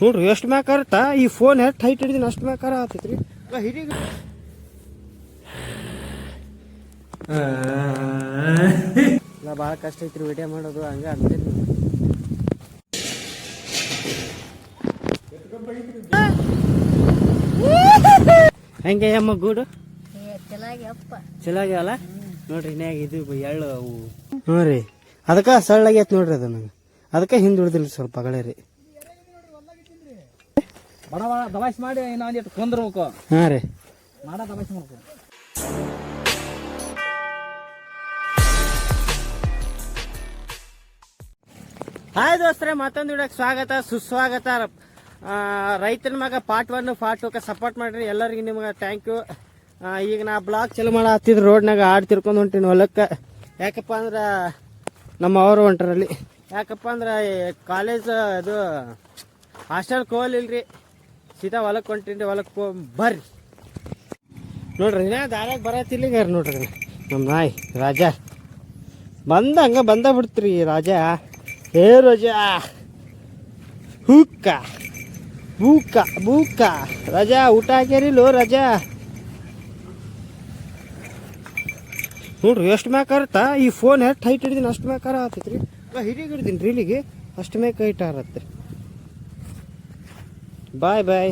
ನೋಡ್ರಿ ಎಷ್ಟು ಮ್ಯಾಕಾರತ್ತ ಈ ಫೋನ್ ಎಷ್ಟು ಹೈಟ್ ಹಿಡಿದಿನ ಅಷ್ಟು ಮ್ಯಾಕಾರ ಆತೈತ್ರಿ. ಇಲ್ಲ ಭಾಳ ಕಷ್ಟ ಐತ್ರಿ ವಿಡಿಯೋ ಮಾಡೋದು ಹಂಗ ಅಂತೀನಿ. ಹೆಂಗೆ ಅಮ್ಮ ಗೂಡು? ಚೆನ್ನಾಗಿ ಅಲ್ಲ? ನೋಡ್ರಿ ಇನ್ಯಾಗ ಇದು ಎಳ್ಳು ಅವು. ಹ್ಞೂ ರೀ. ಅದಕ್ಕೆ ಸಳ್ಳಾಗೈತೆ ನೋಡ್ರಿ ಅದು ನಂಗೆ. ಅದಕ್ಕೆ ಹಿಂದೆ ಉಳ್ದಿಲ್ಲ ಸ್ವಲ್ಪ ಗಳೇರಿ ರೀ. ಬಡ ಬಡ ದಬಾಯಿಸ್ ಮಾಡಿ ಇನ್ನೊಂದಿಟ್ಟು ಕುಂದ್ರಬೇಕು. ಹಾಂ ರೀ. ಮಾಡ ಮಾಡ್ಬೇಕು. ಹಾಯ್ ದೋಸ್ತ್ರೆ ಮತ್ತೊಂದು ವಿಡಿಯೋಕ್ಕೆ ಸ್ವಾಗತ ಸುಸ್ವಾಗತ. ಆ, ರೈತನ ಮಗ ಪಾರ್ಟ್ ಒನ್ ಪಾರ್ಟ್ ಟೂಕ್ಕೆ ಸಪೋರ್ಟ್ ಮಾಡ್ರಿ. ಎಲ್ಲರಿಗೂ ನಿಮ್ಗೆ ಥ್ಯಾಂಕ್ ಯು ಈಗ ನಾ ಬ್ಲಾಗ್ ಚಲೋ ಮಾಡ ಹತ್ತಿದ್ರು ರೋಡ್ನಾಗ ಆಡ್ ತಿರ್ಕೊಂಡು ಹೊಂಟೀನಿ ಹೊಲಕ್ಕೆ. ಯಾಕಪ್ಪ ಅಂದ್ರೆ ನಮ್ಮ ಅವರು ಹೊಂಟ್ರಲ್ಲಿ ಯಾಕಪ್ಪ ಅಂದ್ರೆ ಕಾಲೇಜ್ ಅದು ಹಾಸ್ಟೆಲ್ ಕೋಲಿಲ್ರಿ ಸೀದಾ ಹೊಲಕ್ಕೆ ಹೊಂಟಿಂಡಿ ಹೊಲಕ್ಕೆ ಬರ್ರಿ. ನೋಡ್ರಿ ನಾ ದಾರ್ಯಾಗ ಬರತ್ತಿಲ್ಲಿಗಾರ ನೋಡ್ರಿ ನಮ್ಮ ನಾಯಿ, ರಾಜ. ಬಂದ ಹಂಗ ಬಂದ ಬಿಡ್ತ್ರಿ, ರಾಜ. ಹೇ ರಾಜ. ಹೂಕ್ಕ ಬೂಕ ಬೂಕ. ರಜಾ, ಊಟ ಹಾಕ್ಯಾರಿಲ್ಲೋ, ರಜಾ? ನೋಡ್ರಿ, ಎಷ್ಟು ಮ್ಯಾಕಾರತ್ತ ಈ ಫೋನ್ ಎಷ್ಟು ಹೈಟ್ ಹಿಡಿದೀನಿ ಅಷ್ಟು ಮ್ಯಾಕಾರ ಆತೈತ್ರಿ. ಹಿಡಿಗೆ ಹಿಡ್ದೀನಿ ರೀಲಿಗೆ ಅಷ್ಟು ಮ್ಯಾಕ ಹೈಟ್ ಆರತ್ತೆ. ಬಾಯ್ ಬಾಯ್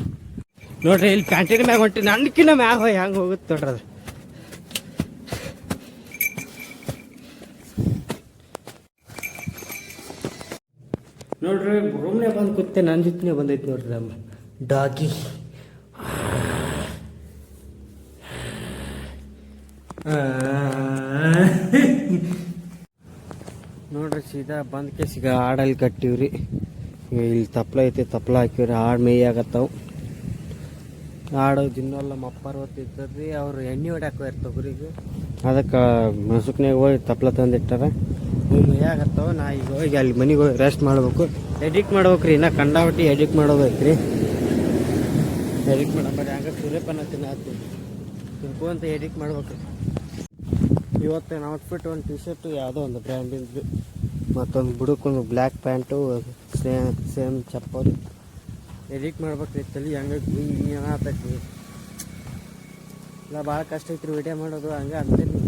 ನೋಡ್ರಿ, ಇಲ್ಲಿ ಪ್ಯಾಂಟಿನ ಮ್ಯಾಗ ಹೊಂಟಿ ನನ್ಕಿನ ಮ್ಯಾಗ ಹೋಯ್ ಹೆಂಗೆ ಹೋಗುತ್ತೆ ನೋಡ್ರಿ ಅದು. ನೋಡ್ರಿ ರೂಮ್ನೇ ಬಂದು ಕೂತೆ ನನ್ನ ಜೊತೆ ಬಂದೈತಿ ನೋಡ್ರಿ ನಮ್ಮ ಡಾಗಿ ನೋಡ್ರಿ, ಸೀದಾ ಬಂದ್ಕೆ ಸಿಗ ಆಡಲ್ಲಿ ಕಟ್ಟಿವ್ರಿ. ಇಲ್ಲಿ ತಪ್ಲ ಐತಿ, ತಪ್ಲ ಹಾಕಿವ್ರಿ ಆಡ್ ಮೇಯಾಗತ್ತವು ಹಾಡು ದಿನಲ್ಲ ಮಪ್ಪರ್ವತ್ತಿರ್ತದ್ರಿ ಅವರು ಅವ್ರು ಎಣ್ಣೆ ಹೊಡ್ಯಾಕ ತೊಗರಿಗೆ ಅದಕ್ಕೆ ಮಸುಕ್ನಾಗ ಹೋಗಿ ತಪ್ಲ ತಂದಿಟ್ಟಾರ. ಇವು ಮೇಯಾಗತ್ತವು ನಾ ಈಗ ಹೋಗಿ ಅಲ್ಲಿ ಮನೆಗೆ ಹೋಗಿ ರೆಸ್ಟ್ ಮಾಡ್ಬೇಕು. ಎಡಿಟ್ ಮಾಡ್ಬೇಕ್ರಿ, ಇನ್ನ ಕಂಡಾಬಿಟ್ಟು ಎಡಿಟ್ ಮಾಡೋದೈತ್ರಿ. ಎಡಿಕ್ಟ್ ಮಾಡಬಾರಿ ಹಂಗ ಸೂರ್ಯಪಾನ ತಿನ್ನತ್ತೀನಿ ತಿನ್ಕೊಂತ ಎಡಿಟ್ ಮಾಡ್ಬೇಕ್ರಿ. ಇವತ್ತು ನಾವು ಔಟ್ಫಿಟ್ ಒಂದು ಟಿ ಶರ್ಟು ಯಾವುದೋ ಒಂದು ಬ್ರ್ಯಾಂಡಿಂದು ಮತ್ತೊಂದು ಬುಡಕ್ಕೊಂದು ಬ್ಲ್ಯಾಕ್ ಪ್ಯಾಂಟು ಸೇಮ್ ಸೇಮ್ ಚಪ್ಪಲಿ. ಎಡಿಟ್ ಮಾಡ್ಬೇಕ್ರಿ ತಲೆ, ಹಂಗೆ ಆತೈತಿ ಇಲ್ಲ, ಭಾಳ ಕಷ್ಟ ಐತ್ರಿ ವಿಡಿಯೋ ಮಾಡೋದು, ಹಂಗೆ ಅಂತೀನಿ.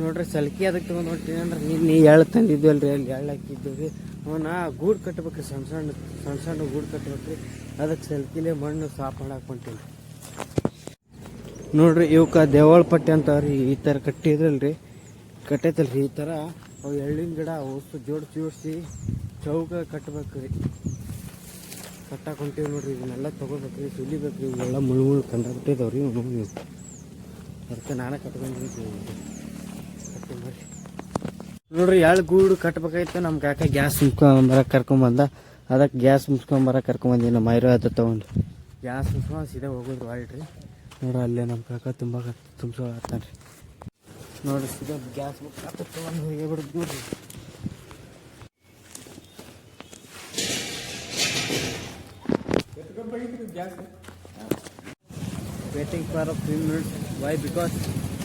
ನೋಡ್ರಿ, ಸಲ್ಕಿ ಅದಕ್ಕೆ ತೊಗೊಂಡು ಹೊಂಟೀನಿ ಅಂದ್ರೆ ನೀನು ಎಳ್ಳು ತಂದಿದ್ವಲ್ರಿ ಅಲ್ಲಿ ಎಳ್ಳು ಹಾಕಿದ್ದೀವಿ ಅವನ್ನ ಗೂಡು ಕಟ್ಬೇಕ್ರಿ, ಸಣ್ಣ ಸಣ್ಣ ಸಣ್ಣ ಸಣ್ಣ ಗೂಡು ಕಟ್ಬೇಕ್ರಿ. ಅದಕ್ಕೆ ಸಲ್ಕಿಲೇ ಮಣ್ಣು ಸಾಫ್ ಮಾಡಕ್ಕೆ ಹೊಂಟೀನಿ. ನೋಡ್ರಿ ಇವಕ್ಕೆ ದೇವಳ ಪಟ್ಟಿ ಅಂತಾವ್ರಿ ಈ ಥರ ಕಟ್ಟಿದ್ರಲ್ರಿ. ಕಟ್ಟೈತಲ್ರಿ ಈ ಥರ ಅವು ಎಳ್ಳಿನ ಗಿಡ ಹೊಸು ಜೋಡಿಸಿ ಜೋಡಿಸಿ ಚೌಕ ಕಟ್ಬೇಕ್ರಿ ಕಟ್ಟಕ್ಕೆ ಹೊಂಟೀವಿ ನೋಡ್ರಿ ಇವನ್ನೆಲ್ಲ ಸುಲಿಬೇಕು ರೀ. ಇವೆಲ್ಲ ಮುಳು ಮುಳು ಕಂಡಾಬಿಟ್ಟಿದಾವ್ರಿ ಇವು ನೀವು ಅದಕ್ಕೆ ನಾನೇ ಕಟ್ಕೊಂಡ್ರಿ ನೋಡ್ರಿ. ಎಳ್ಳು ಗೂಡು ಕಟ್ಬೇಕಾಯ್ತು. ನಮ್ಮ ಕಾಕ ಗ್ಯಾಸ್ ಮುಚ್ಕೊಂಬರಕ್ಕೆ ಕರ್ಕೊಂಬಂದ ಅದಕ್ಕೆ ಗ್ಯಾಸ್ ಮುಚ್ಕೊಂಬರಕ್ಕೆ ಕರ್ಕೊಂಬಂದಿ ನಮ್ಮ ಐರೋ ಅದ ತೊಗೊಂಡು. ಗ್ಯಾಸ್ ಮುಸ್ಕೊಂಡು ಸೀದಾ ಹೋಗೋದು ಹೊಳ್ರಿ ನೋಡ್ರಿ, ಅಲ್ಲೇ ನಮ್ಮ ಕಾಕ ತುಂಬ ತುಂಬಿಸೋ ಆತಾನ್ರಿ ನೋಡಿರಿ ಸಿದ್ದ ಗ್ಯಾಸ್ ಬುಕ್ ತಗೊಂಡು ಹೋಗಿ ಬಿಡುದ್ ಗೂಡಿ waiting for half minutes why because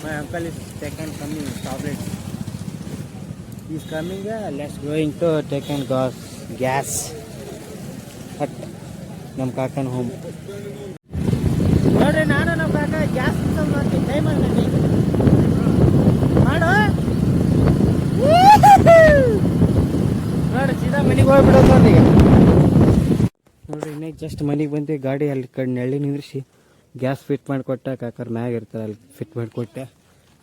my uncle is take and coming chocolate is come least going to take and glass gas ನಮ್ಮ ಕಾಕ ಹೋಗ್ಬೇಕ್ ನೋಡಿರಿ ನಾನು ನಮ್ಮ ಕಾಕಾ ಗ್ಯಾಸ್ ಬುಕ್ ಮಾಡ್ತೀನಿ. ಟೈಮ್ ಆಗ್ತೀನಿ ಮಾಡು ಹೋಗ್ಬಿಡೋದು ನೋಡ್ರಿ ಇನ್ನೇ ಜಸ್ಟ್ ಮನೆಗೆ ಬಂದು ಗಾಡಿ ಅಲ್ಲಿ ಕಡೆ ನೆಳ್ಳಿ ನಿಂದ್ರಿಸಿ ಗ್ಯಾಸ್ ಫಿಟ್ ಮಾಡಿಕೊಟ್ಟ, ಕಾಕರ್ ಮ್ಯಾಗ ಇರ್ತಾರೆ ಅಲ್ಲಿ ಫಿಟ್ ಮಾಡಿಕೊಟ್ಟೆ.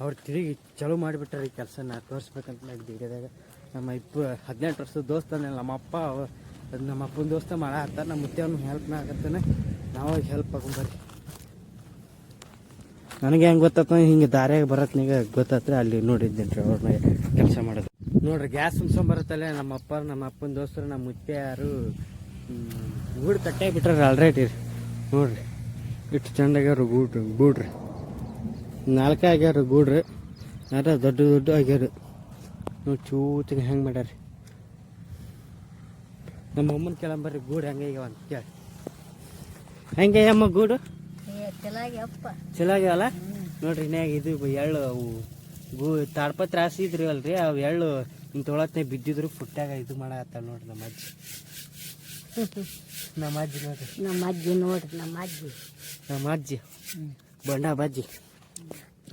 ಅವ್ರು ತಿರುಗಿ ಚಲೋ ಮಾಡಿಬಿಟ್ಟಾರೆ ಈ ಕೆಲಸ ನಾ ತೋರಿಸ್ಬೇಕಂತ ನಾ ಹಿಡಿದಾಗ ನಮ್ಮ ಇಪ್ಪ ಹದಿನೆಂಟು ವರ್ಷದ ದೋಸ್ತ ನಮ್ಮ ಅಪ್ಪ ನಮ್ಮ ಅಪ್ಪನ ದೋಸ್ತ ಮಾಡ ಹತ್ತಾರ ನಮ್ಮ ಮುತ್ತೆ ಅವ್ನು ಹೆಲ್ಪ್ ಮಾಡ್ತಾನೆ ನಾವು ಹೆಲ್ಪ್ ಬರ್ರಿ. ನನಗೆ ಹೆಂಗೆ ಗೊತ್ತಾತ ಹಿಂಗೆ ದಾರ್ಯಾಗ ಬರತ್ನಾಗ ಗೊತ್ತಾತ್ರೆ, ಅಲ್ಲಿ ನೋಡಿದ್ದೇನೆ ರೀ ಅವ್ರನ್ನ ಕೆಲಸ ಮಾಡೋದು. ನೋಡ್ರಿ, ಗ್ಯಾಸ್ ಬರುತ್ತಲ್ಲ ನಮ್ಮ ಅಪ್ಪ ನಮ್ಮ ಅಪ್ಪನ ದೋಸ್ತರು, ನಮ್ಮ ಮುತ್ತೆ ಯಾರು ಗೂಡು ಕಟ್ಟೆ ಬಿಟ್ರೆ ಆಲ್ರೆಡಿ ರೀ. ನೋಡ್ರಿ, ಇಷ್ಟು ಚಂದಾಗ್ಯಾರ ಗೂಡ್ರಿ ಗೂಡ್ರಿ. ನಾಲ್ಕೇ ಆಗ್ಯಾರ ಗೂಡ್ರಿ. ಯಾರ ದೊಡ್ಡ ದೊಡ್ಡ ಆಗ್ಯಾರ ನೋಡಿ ಚೂತಿಗೆ ಹೆಂಗೆ ಮಾಡ್ಯಾರ ನಮ್ಮ ಅಮ್ಮನ ಕೆಳಂಬರ್ರಿ ಗೂಡು ಹೆಂಗೆ ಆಗ್ಯಾವ ಅಂತ ಕೇಳಿ. ಹೆಂಗೆ ಅಮ್ಮ ಗೂಡು? ಚೆನ್ನಾಗಿ ಆಗ್ಯಾವಲ್ಲ ನೋಡ್ರಿ ಇನ್ಯಾಗ ಇದು ಎಳ್ಳು ಅವು ಗು ತಾಡ್ಪತ್ರಿ ಇದ್ರಿ ಅಲ್ರಿ ಅವು ಎಳ್ಳು ಹಿಂಗೆ ತೊಳತ್ನೆ ಬಿದ್ದಿದ್ರು ಪುಟ್ಟಾಗ ಇದು ಮಾಡತ್ತ ನೋಡ್ರಿ ನಮ್ಮ ಅಜ್ಜಿ. ನಮ್ಮ ಅಜ್ಜಿ ನೋಡ್ರಿ. ನಮ್ಮ ಅಜ್ಜಿ ನೋಡ್ರಿ ನಮ್ಮ ಅಜ್ಜಿ. ನಮ್ಮ ಅಜ್ಜಿ. ಬಣ್ಣ ಬಜ್ಜಿ.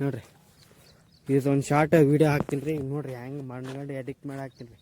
ನೋಡ್ರಿ ಇದೊಂದು ಶಾರ್ಟ್ ವಿಡಿಯೋ ಹಾಕ್ತೀನಿ ರೀ ನೋಡ್ರಿ ಹೆಂಗೆ ಮಾಡ್ಕೊಂಡು ಎಡಿಟ್ ಮಾಡಿ ಹಾಕ್ತೀನಿ ರೀ.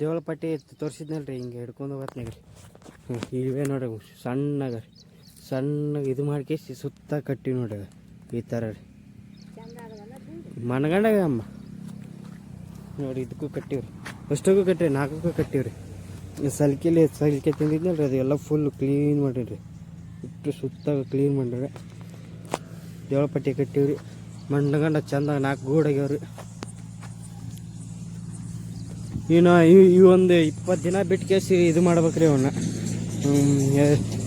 ದೇವಳ ಪಟ್ಟಿ ರೀ ಹಿಂಗೆ ಹಿಡ್ಕೊಂಡು ಹೋಗತ್ನಾಗ ರೀ ಇವೇ ನೋಡಿ ಸಣ್ಣಗ ರೀ. ಸಣ್ಣಗೆ ಇದು ಮಾಡ್ಕೇಸಿ ಸುತ್ತ ಕಟ್ಟಿ ನೋಡಿ ಅದ. ಈ ಥರ ರೀ. ಮನಗಂಡಾಗ ಅಮ್ಮ. ನೋಡಿ ಇದಕ್ಕೂ ಕಟ್ಟಿವ್ರಿ. ಅಷ್ಟಕ್ಕೂ ಕಟ್ಟಿರಿ, ನಾಲ್ಕಕ್ಕೂ ಕಟ್ಟಿವ್ರಿ. ಸಲ್ಕಿಲಿ ಸಲ್ಕೆ ರೀ ಅದು ಎಲ್ಲ ಫುಲ್ ಕ್ಲೀನ್ ಮಾಡಿರಿ ಇಟ್ಟು ಸುತ್ತ ಕ್ಲೀನ್ ಮಾಡಿರಿ ದೇವಳ ಪಟ್ಟಿ ಕಟ್ಟಿವ್ರಿ. ಮಂಡಗಂಡ ಚಂದ ನಾಲ್ಕು ಗೂಡಾಗ್ಯಾವ್ರಿ ಇನ್ನು ಈ ಒಂದು ಇಪ್ಪತ್ತು ದಿನ ಬಿಟ್ಟು ಕೇಸಿ ಇದು ಮಾಡ್ಬೇಕ್ರಿ ಅವನ್ನ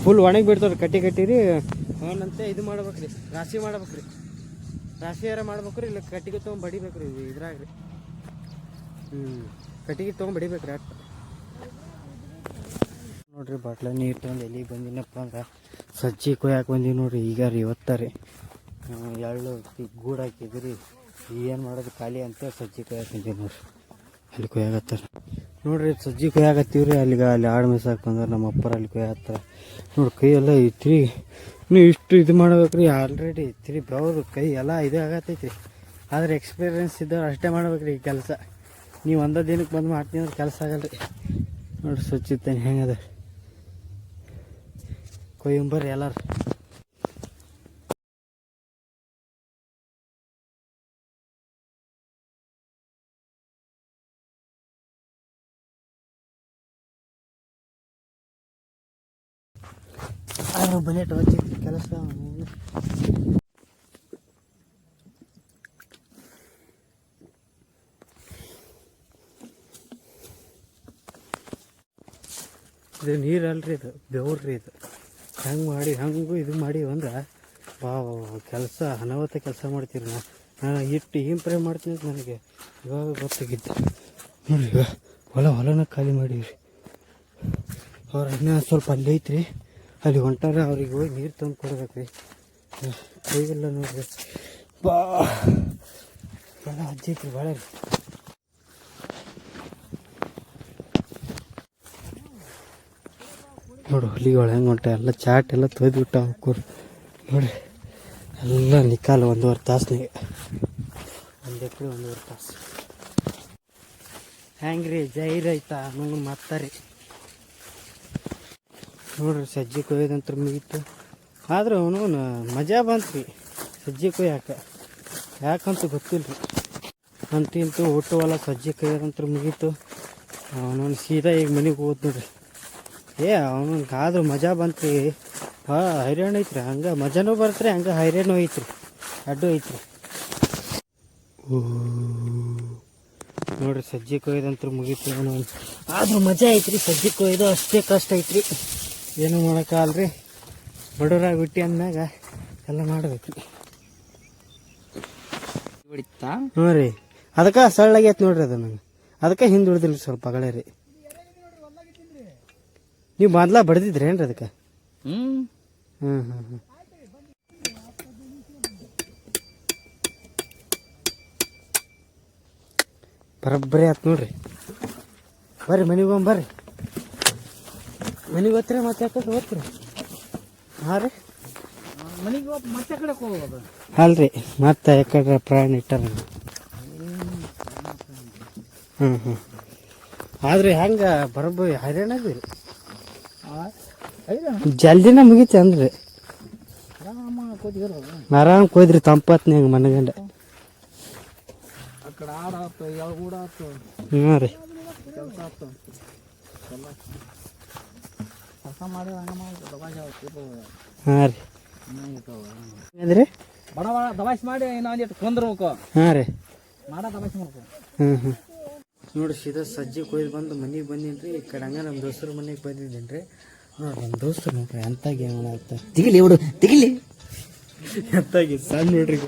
ಫುಲ್ ಒಣಗಿ ಬಿಡ್ತಾರೆ ಕಟ್ಟಿ ಕಟ್ಟಿರಿ ಅವನಂತೆ ಇದು ಮಾಡ್ಬೇಕ್ರಿ ರಾಶಿ ಮಾಡ್ಬೇಕ್ರಿ. ರಾಶಿಯಾರ ಮಾಡ್ಬೇಕ್ರಿ ಇಲ್ಲ ಕಟ್ಟಿಗೆ ತೊಗೊಂಡು ಬಡಿಬೇಕ್ರಿ ಇದು ಇದ್ರಾಗ ರೀ ಹ್ಞೂ ಕಟ್ಟಿಗೆ ತೊಗೊಂಡು ಬಡಿಬೇಕ್ರಿ ಅಟ್ ನೋಡ್ರಿ ಬಾಟ್ಲ ನೀರು ತೊಗೊಂಡು ಎಲ್ಲಿಗೆ ಬಂದಿನಪ್ಪ ಅಂದ್ರೆ ಸಜ್ಜಿ ಕೊಯ್ಯಾಕೆ ಬಂದೀವಿ ನೋಡ್ರಿ ಈಗ ರೀ ಇವತ್ತ ರೀ ಆ, ಎಳ್ಳು ಗೂಡು ಹಾಕಿದ್ರಿ ಏನು ಮಾಡೋದು ಖಾಲಿ ಅಂತ ಸಜ್ಜಿ ಕೊಯ್ಯಾಕೆ ಬಂದೀವಿ ನೋಡ್ರಿ. ಅಲ್ಲಿ ಕೊಯ್ಯಾಗತ್ತಾರ ನೋಡ್ರಿ ಸಜ್ಜಿ ಕೊಯ್ಯಾಗತ್ತೀವ್ರಿ ಅಲ್ಲಿಗೆ ಅಲ್ಲಿ ಆಡು ಮೇಯ್ಸಾಕ್ ಬಂದ್ರೆ ನಮ್ಮ ಅಪ್ಪರ ಅಲ್ಲಿ ಕೊಯ್ಯಾತ್ತಾರ ನೋಡಿ, ಕೈ ಎಲ್ಲ ಇತ್ರಿ. ನೀವು ಇಷ್ಟು ಇದು ಮಾಡ್ಬೇಕ್ರಿ ಆಲ್ರೆಡಿ ಇತ್ರಿ ಬೆವ್ರು ಕೈ ಎಲ್ಲ ಇದು ಆಗತ್ತೈತಿ. ಆದ್ರೆ ಎಕ್ಸ್ಪೀರಿಯನ್ಸ್ ಇದ್ದವ್ರು ಅಷ್ಟೇ ಮಾಡ್ಬೇಕ್ರಿ ಈ ಕೆಲಸ. ನೀವು ಒಂದೇ ದಿನಕ್ಕೆ ಬಂದು ಮಾಡ್ತೀನಿ ಅಂದ್ರೆ ಕೆಲಸ ಆಗಲ್ರಿ. ನೋಡ್ರಿ ಸ್ವಚ್ಛತೆ ಹೆಂಗದ ಕೊಯ್ಯಂಬರ್ರಿ ಎಲ್ಲಾರು. ಆದ್ರೂ ಬನ್ನಿ ವಚ್ಚೈತಿ ಕೆಲಸ ಇದು ನೀರಲ್ರಿ ಇದು ಬೆವ್ರಿ ಇದು. ಹೆಂಗೆ ಮಾಡಿ, ಹೆಂಗೂ ಇದು ಮಾಡಿ ಅಂದ್ರೆ ಬಾ ಕೆಲಸ, ಅನಾಹುತ ಕೆಲಸ ಮಾಡ್ತೀರಿ ನಾ ನಾನು ಇಟ್ಟು ಇಂಪ್ರೂವ್ ಮಾಡ್ತೀನಿ ನನಗೆ ಇವಾಗ ಗೊತ್ತಾಗಿತ್ತು. ನೋಡ್ರಿ ಈಗ ಹೊಲ, ಹೊಲನ ಖಾಲಿ ಮಾಡೀವಿ ಅವ್ರ ಇನ್ನೂ ಸ್ವಲ್ಪ ಅಲ್ಲಿ ಐತ್ರಿ. ಅಲ್ಲಿ ಹೊಂಟಾರ, ಅವ್ರಿಗೆ ಹೋಗಿ ನೀರು ತಂದು ಕೊಡ್ಬೇಕು. ರೀ ಕೈಗೆಲ್ಲ ನೋಡ್ರಿ. ಬಾ. ಭಾಳ ಅಜ್ಜಿ ಐತ್ರಿ ಭಾಳ ರೀ ನೋಡು, ಹುಲಿಗಳು ಹೆಂಗೆ ಹೊಂಟ ಎಲ್ಲ ಚಾಟ್ ಎಲ್ಲ ತೊಯ್ದು ಬಿಟ್ಟ ಅವ್ಕೂರು ನೋಡಿ ಎಲ್ಲ ನಿಕಾಲ ಒಂದೂವರೆ ತಾಸ್ನಾಗೆ ಒಂದು ಎಕರೆ ಒಂದೂವರೆ ತಾಸು. ಹೆಂಗೆ ರೀ ಐತಾ ನಂಗೆ ಮತ್ತಾರಿ. ನೋಡ್ರಿ ಸಜ್ಜಿ ಕೊಯ್ಯೋದಂತ್ರ ಮುಗೀತು. ಆದ್ರೆ ಅವನು ಮಜಾ ಬಂತು ರೀ ಸಜ್ಜಿ ಕೊಯ್ಯಾಕ. ಯಾಕಂತ ಗೊತ್ತಿಲ್ಲ ರೀ ಅಂತೂ ಇಂತೂ ಊಟವಲ್ಲ ಸಜ್ಜಿ ಕೊಯ್ಯೋದಂತ್ರ ಮುಗೀತು. ಅವನೊಂದು ಸೀದಾ ಈಗ ಮನೆಗೆ ಹೋದ್ ನೋಡ್ರಿ. ಏ, ಅವನು ಆದರೂ ಮಜಾ ಬಂತ್ರಿ. ಹಾಂ ಹೈರಾಣ ಐತ್ರಿ. ಹಂಗೆ ಮಜಾನೂ ಬರ್ತ್ರಿ, ಹಂಗೆ ಹೈರಾಣು ಐತ್ರಿ. ಅಡ್ಡು ಐತ್ರಿ. ನೋಡ್ರಿ ಸಜ್ಜಿ ಕೊಯ್ದಂತ್ರ ಮುಗೀತು. ಅವನು ಆದ್ರೂ ಮಜಾ ಐತ್ರಿ ಸಜ್ಜಿ ಕೊಯ್ದು ಅಷ್ಟೇ ಕಷ್ಟ ಐತ್ರಿ. ಏನು ಮಾಡೋಕ್ಕಲ್ರಿ ಬಡವರಾಗಿ ಬಿಟ್ಟು ಅಂದಾಗ ಎಲ್ಲ ಮಾಡಬೇಕು. ಹೊಡಿತಾ? ಹ್ಞೂ ರೀ. ಅದಕ್ಕೆ ಸಳ್ಳಾಗೈತೆ ನೋಡ್ರಿ ಅದು ನಂಗೆ. ಅದಕ್ಕೆ ಹಿಂದೆ ಉಳಿದಿಲ್ಲ ಸ್ವಲ್ಪ ಅಗಳೇ ರೀ. ನೀವು ಮೊದ್ಲ ಬಡ್ದಿದ್ರಿ ಏನ್ರಿ ಅದಕ್ಕೆ? ಹ್ಮ್. ಹ್ಞೂ ಹ್ಞೂ ಹ್ಞೂ. ಬರಬ್ಬರಿ ಆಯ್ತು ನೋಡ್ರಿ. ಬರ್ರಿ ಮನೆಗೆ ಹೋಗಿ ಬರ್ರಿ. ಮನೆಗೆ ಹೋಗ್ತೀರ ಮತ್ತೆ ಯಾಕೆ ಹೋಗ್ತೀರ ಹಾಂ ರೀ. ಮನೆಗೆ ಹೋಗಿ ಮತ್ತೆ ಕಡೆ ಹೋಗೋದು? ಅಲ್ರಿ ಮತ್ತೆ ಯಾಕಡೆ ಪ್ರಯಾಣ ಇಟ್ಟಾರ ಹ್ಞೂ ಹ್ಞೂ ಆದ್ರೆ ಹೆಂಗೆ ಬರೋಬ್ಬರಿ ಹೈರಾಣ ರೀ. ಐದು ಜಲ್ದಿನ ಮುಗೀತಿ ಅಂದ್ರೆ. ಆರಾಮ ಕೊಯ್ದ್ರಿ ತಂಪತ್ನಾಗ ಮನಗಂಡ. ಆ ಕಡೆ ಆಡ ಆತು ಯಾವ ಗೂಡ ಆತು ಹ್ಞೂ ರೀ. ಕೆಲಸ ಮಾಡಿ ಹಂಗ ಮಾಡಿ ದಬಾಯಿಸಿ ಹಾಂ ರೀ. ಅಂದ್ರೆ? ಬಡ ಬಡ ದಬಾಯಿಸಿ ಮಾಡಿ ಇನ್ನೊಂದಿಟ್ಟು ಕುಂದ್ರಬೇಕು. ಹಾಂ ರೀ. ಮಾಡ ದಬಾಯಿಸಿ ಮಾಡ್ಕೊ ಹ್ಞೂ ಹ್ಞೂ ನೋಡಿ ಸೀದಾ ಸಜ್ಜಿ ಕೊಯ್ದು ಬಂದು ಮನೆಗೆ ಬಂದೀನಿ ರೀ ಈ ಕಡೆ ಹಂಗ ನಮ್ಮ ದೋಸ್ತರ ಮನೆಗೆ ಬಂದಿದ್ದೀನಿ ರೀ ನೋಡಿ ನಮ್ಮ ದೋಸ್ತರು ನೋಡ್ರಿ ಎಂತ ಗೇಮ್ ಆಗ್ತಾರೆ ತಿಗಿಲಿ ಹುಡು ತಿಗಿಲಿ. ಎಂತಾಗಿ ಸಣ್ಣ ನೋಡ್ರಿ